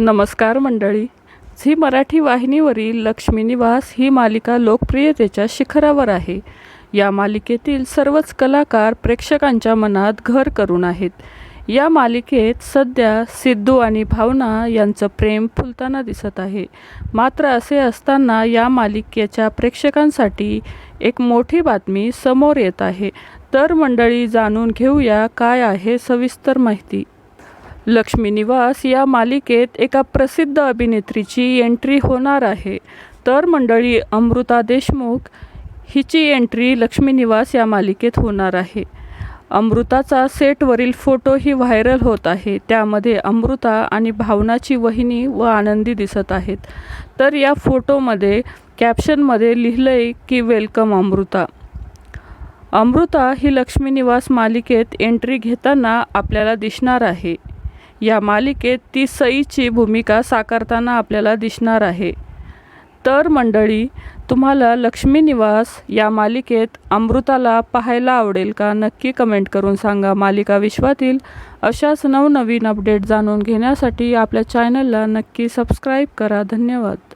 नमस्कार मंडळी. झी मराठी वाहिनीवरील लक्ष्मी निवास ही मालिका लोकप्रियतेच्या शिखरावर आहे. या मालिकेतील सर्वच कलाकार प्रेक्षकांच्या मनात घर करून आहेत. या मालिकेत सध्या सिद्धू आणि भावना यांचं प्रेम फुलताना दिसत आहे. मात्र असे असताना या मालिकेच्या प्रेक्षकांसाठी एक मोठी बातमी समोर येत आहे. तर मंडळी जाणून घेऊया काय आहे सविस्तर माहिती. लक्ष्मी निवास या मालिकेत एका प्रसिद्ध अभिनेत्रीची एंट्री होणार आहे. तर मंडळी अमृता देशमुख हिची एंट्री लक्ष्मी निवास या मालिकेत होणार आहे. अमृताचा सेटवरील फोटोही व्हायरल होत आहे. त्यामध्ये अमृता आणि भावनाची वहिनी व आनंदी दिसत आहेत. तर या फोटोमध्ये कॅप्शनमध्ये लिहिलं आहे की वेलकम अमृता. अमृता ही लक्ष्मी निवास मालिकेत एंट्री घेताना आपल्याला दिसणार आहे. या मालिकेत ती सईची भूमिका साकारताना आपल्याला दिसणार आहे. तर मंडळी तुम्हाला लक्ष्मी निवास या मालिकेत अमृताला पाहायला आवडेल का? नक्की कमेंट करून सांगा. मालिका विश्वातील अशाच नवनवीन अपडेट जाणून घेण्यासाठी आपल्या चॅनलला नक्की सबस्क्राईब करा. धन्यवाद.